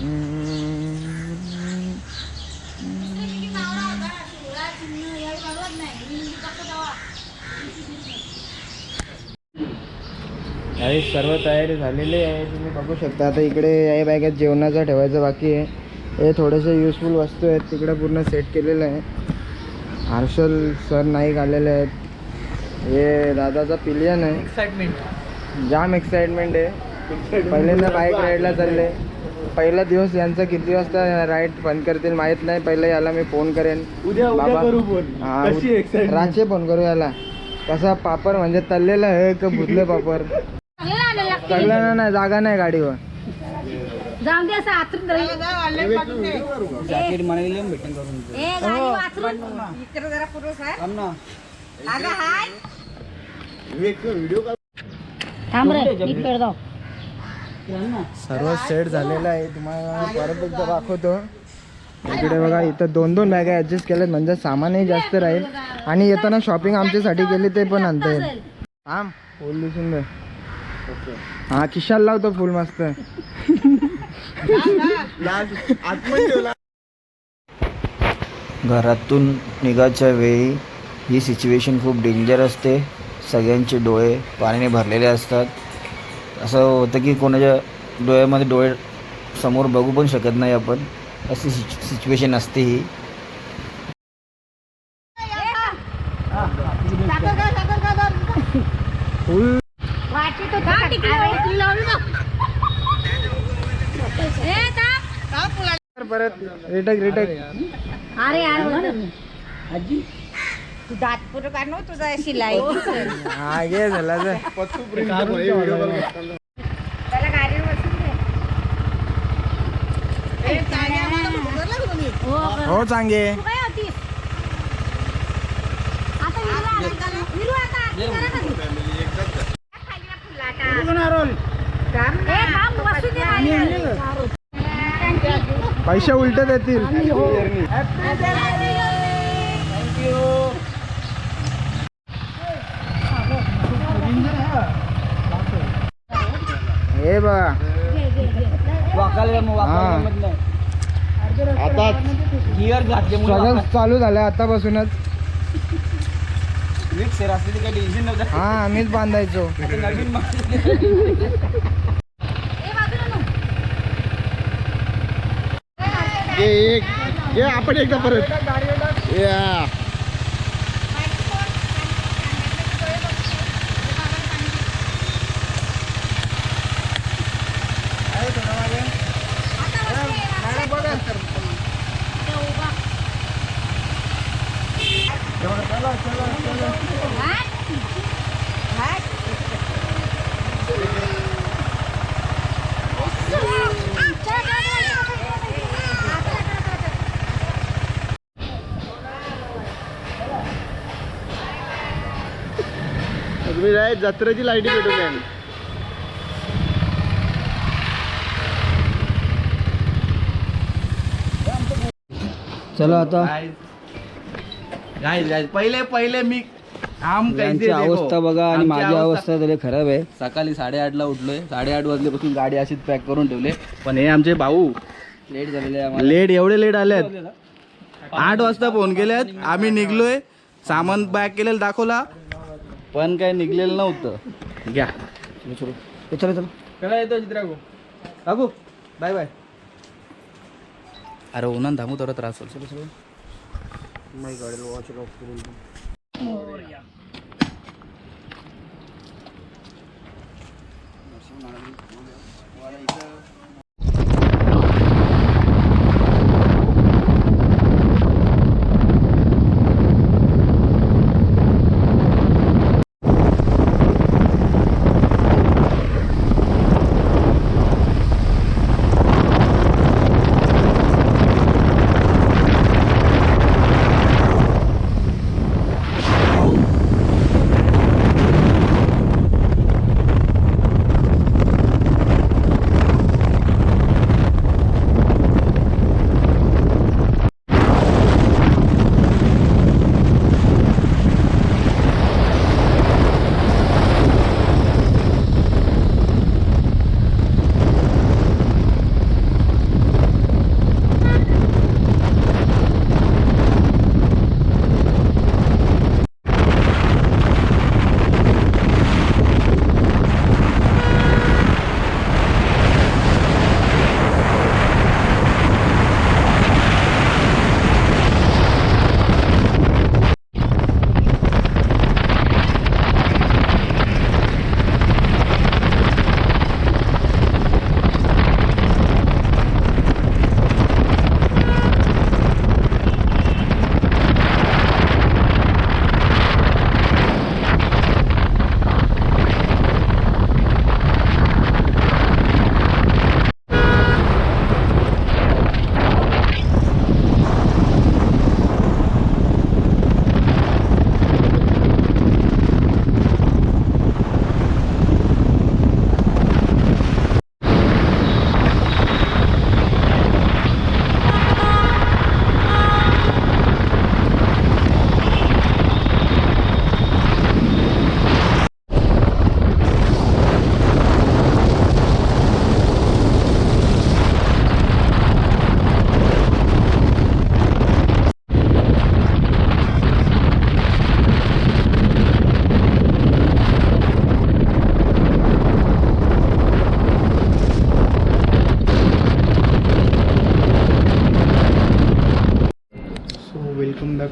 आणि सर्व तयारी झालेली आहे तुम्ही बघू शकता. आता इकडे या बॅगेत जेवणाचं ठेवायचं बाकी आहे. हे थोडेसे युजफुल वस्तू आहेत तिकडे पूर्ण सेट केलेलं आहे. हर्षल सर नाईक आलेले आहेत. हे दादाचा पिलियन आहे. एक्साइटमेंट जाम एक्साइटमेंट आहे. पहिल्यांदा बाईक राईडला चालले. पहिला दिवस यांचा किती वाजता राईड बंद करतील माहीत नाही. पहिलं याला मी फोन करेन. उद्या. करू फोन हा, कशी एक्साइटमेंट राचे फोन करू याला. कसा पापड म्हणजे तळलेलं आहे का भुतले पापड? सगळ्यांना नाही जागा नाही गाडीवर. जाऊन दे असं आतून राहील. जॅकेट मला भेटेन करून ए, गाडी वाचरून. इकडे जरा पुरुष आहे. अगं, हाय. थांब रे नीट कर जाऊ. सर्व सेट झालेलं आहे. तुम्हाला परत एकदा दाखवतो. इकडे बघा इथं दोन दोन बॅगा ॲडजस्ट केल्यात म्हणजे सामानही जास्त राहील. आणि येताना शॉपिंग आमच्यासाठी केली ते पण आणता येईल. थांब. फुल दिसून दे. हा किशाल लावतो फुल मस्त. घरातून निघायच्या वेळी ही सिच्युएशन खूप डेंजर असते सगळ्यांचे डोळे पाण्याने भरलेले असतात. असं होतं की कोणाच्या डोळ्यामध्ये डोळे समोर बघू पण शकत नाही आपण. अशी सिच्युएशन असते ही. परत रिटक रिटक. अरे यार आजी. तू दात पुरं का नो तुझा शिलाई? हा घे झाला तर त्याला गाडीवर बसून दे. हो, बरं. हो चांगे. काय? आता आता? खाली. ए, दे खाली. पैसे उलट देतील. हे बघा हा. आता चालू झालं आतापासूनच. हा आम्हीच बांधायचो. आपण एकदा परत. या तुम्ही जाय जत्रेची लाईटी पेटवली चलो आता. गाईज गाईज पहिले पहिले मी अवस्था बघा आणि माझी अवस्था तरी खराब आहे. सकाळी साडेआठला उठलोय. साडेआठ वाजल्यापासून गाडी अशीच पॅक करून ठेवले. पण हे आमचे भाऊ लेट झालेले आहे लेट एवढे लेट आलेत. आठ वाजता फोन केलेत. आम्ही निघलोय. सामान पॅक केलेलं दाखवला. पण काय निघलेलं नव्हतं. घ्या. चलो चलो. कला येतो चित्र अगो अगो बाय बाय अरे उन्हा थांबू तर त्रास होईल चलो चलो. माय ऑफ करून इथं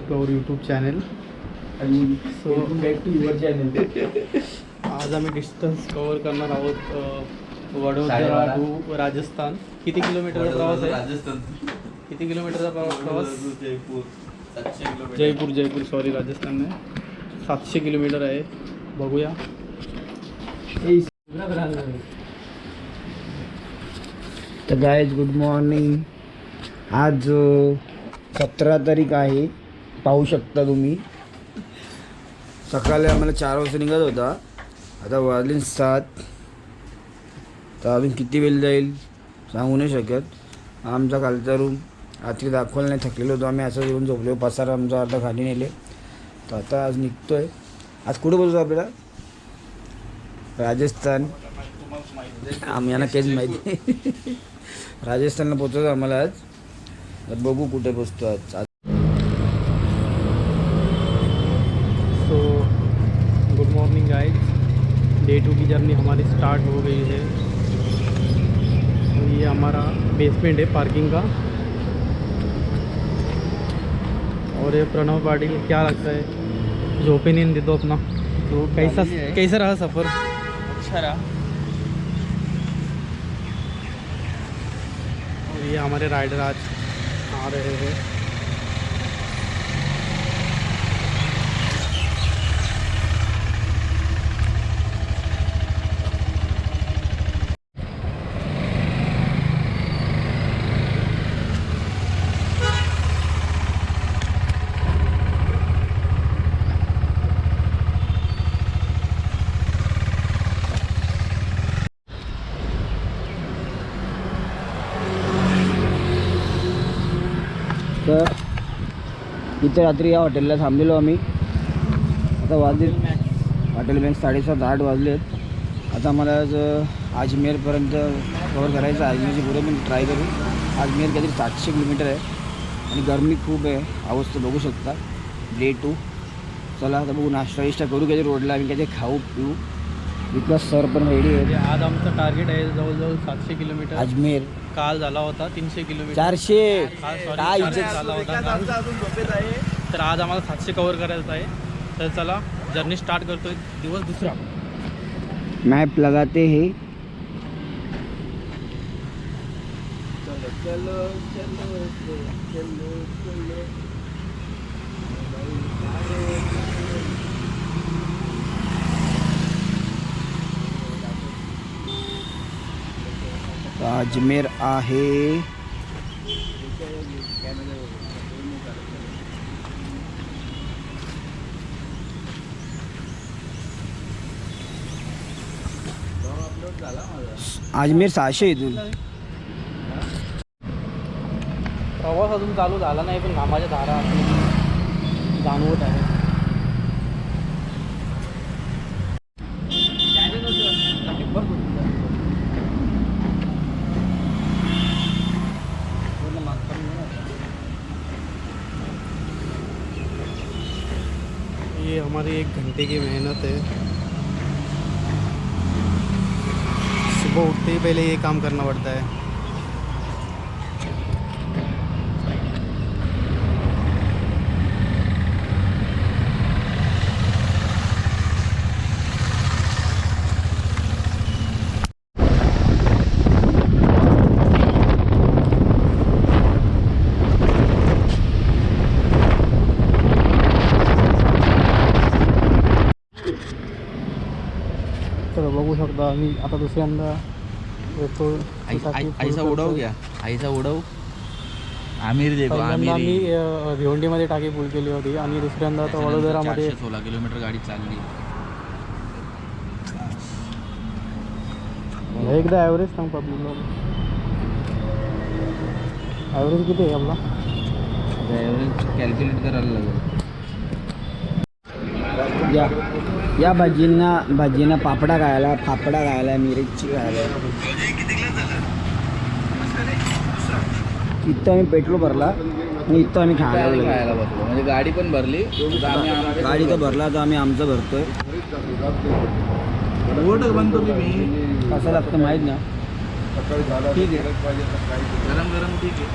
back to our YouTube channel. So back to your channel आज आम्ही डिस्टन्स कव्हर करणार आहोत वडोदरा टू राजस्थान. किती किलोमीटरचा प्रवास आहे? राजस्थान. किती किलोमीटरचा प्रवास? प्रवास जयपूर. जयपूर जयपूर सॉरी राजस्थान नाही सातशे किलोमीटर आहे. बघूया. तर गायज गुड मॉर्निंग आज सतरा तारीख आहे. पाहू शकता तुम्ही. सकाळी आम्हाला चार वाजता निघत होता. आता वाजले सात. तर अजून किती वेळ जाईल सांगू नाही शकत. आमचा कालचा रूम आतली दाखवलं नाही थकलेलो होतो. आम्ही असं येऊन झोपलो. पसार आमचा आता खाली नेले. तर आता आज निघतोय. आज कुठे बोलतो आपल्याला? राजस्थान. आम्ही यांना काहीच माहिती राजस्थानला पोचवतो आम्हाला आज. तर बघू कुठे पोचतो आज आज. बेसमेंट है पार्किंग का। और ये प्रणव पाटिल क्या लगता है? जो ओपिनियन दे दो अपना। तो कैसा कैसा रहा सफ़र? अच्छा रहा। और ये हमारे राइडर आज आ रहे हैं। इथं रात्री या हॉटेलला थांबलेलो आम्ही. आता वाजले हॉटेल बँक साडेसात आठ वाजलेत आता मला आज अजमेरपर्यंत कवर करायचं आहे. अजमेरची पुढे पण ट्राय करू. अजमेर काहीतरी सातशे किलोमीटर आहे. आणि गरमी खूप आहे. अवस्था बघू शकता. डे टू चला आता बघू नाश्ता विष्टा करू काहीतरी रोडला. आम्ही काहीतरी खाऊ पिऊ. विकास सर पण रेडी आहे आज आमचं टार्गेट आहे जवळजवळ सातशे किलोमीटर. अजमेर. काल झाला होता तीनशे किलोमीटर. चारशे. sorry, काय चारशे इज्जत झाला होता. काल. तर आज आम्हाला सातशे कव्हर करायचं आहे. तर चला जर्नी स्टार्ट करतोय. दिवस दुसरा. मैप लगाते हैं. अजमेर आहे. अजमेर सहाशे इथून. प्रवास अजून चालू झाला नाही पण घामाच्या धारा जाणवत आहे ये हमारी एक घंटे की मेहनत है। सुबह उठते ही पहले ये काम करना पड़ता है तर बघू शकता आम्ही आता दुसऱ्यांदा येतो. आईचा उडव घ्या. आईचा उडव. आमिर देखो पहिल्यांदा आमिर आम्ही अ, भिवंडीमध्ये टाकी फुल केली होती आणि दुसऱ्यांदा आता वडोदरामध्ये चारशे सोळा किलोमीटर गाडी चालली. एकदा ॲव्हरेज सांग पब्लिकला ॲव्हरेज किती आहे आपला? कॅल्क्युलेट करायला लागेल. या या भजींना भजींना पापडा खायला फाफडा खायला मिरची खायला इथं आम्ही पेट्रोल भरला आणि इथं आम्ही खायला. खायला बसलो. म्हणजे गाडी पण भरली. गाडी तर भरला तर आम्ही आमचं भरतोय. उघडच बनतो की मी कसं लागतं माहीत ना? ठीक आहे. गरम गरम ठीक आहे.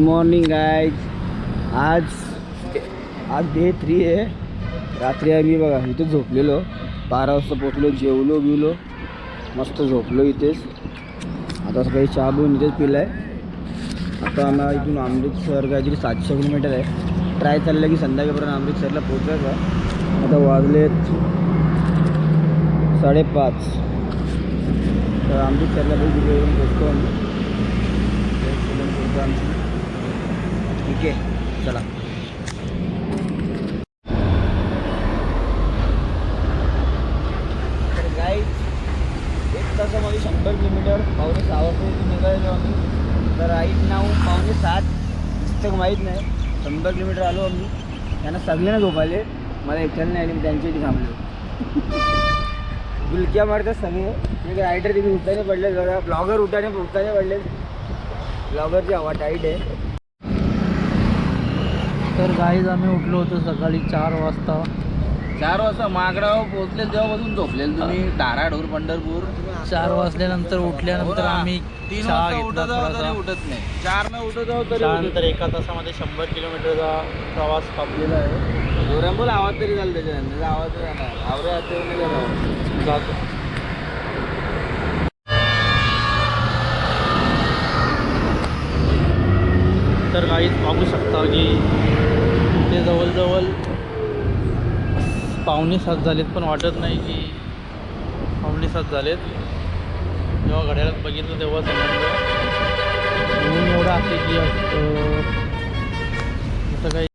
मॉर्निंग गाईज आज आज डे थ्री आहे. रात्री आम्ही बघा इथं झोपलेलो. बारा वाजता पोचलो जेवलो बिवलो. मस्त झोपलो इथेच. आता सकाळी चहा बिवून इथेच पिला आहे आता आम्हाला इथून अमृतसर काहीतरी सातशे किलोमीटर आहे. ट्राय चाललं की संध्याकाळपर्यंत अमृतसरला पोचायचं आता वाजलेत साडेपाच. तर अमृतसरला पण तिथे येऊन पोचतो आम्ही. ओके चला. तर गाईड एक तासामध्ये शंभर किलोमीटर पावणे सहा वाजता इथून आम्ही. तर राईट नाव पावणे सात पुस्तक माहीत नाही. शंभर किलोमीटर आलो आम्ही. त्यांना सगळ्यांना झोपायले. मला एकट्याला नाही आले मी त्यांच्या इथे थांबलो. गुलक्या मारतात सगळे. एक रायडर तिथे उठाने पडले. जरा ब्लॉगर उठाने उठाने पडले. ब्लॉगरची हवा टाईट आहे. तर गाईज आम्ही उठलो होतो सकाळी चार वाजता. चार वाजता मागडाव पोहोचले तेव्हापासून झोपलेले तुम्ही? धाराडूर पंढरपूर? चार वाजल्यानंतर उठल्यानंतर आम्ही तीन चहा वाजता घेतला थोडासा तरी उठत नाही. चार न उठत उठत त्यानंतर एका तासामध्ये शंभर किलोमीटरचा प्रवास कापलेला आहे. बोल आवाज तरी झाला त्याच्यानंतर आवाज आवरे जातो. तर काहीच बघू शकता की जवळजवळ पावणे सात झालेत पण वाटत नाही की पावणे सात झालेत. जेव्हा घड्याळात बघितलं तेव्हा समजलं. ऊन एवढं असते की असं काही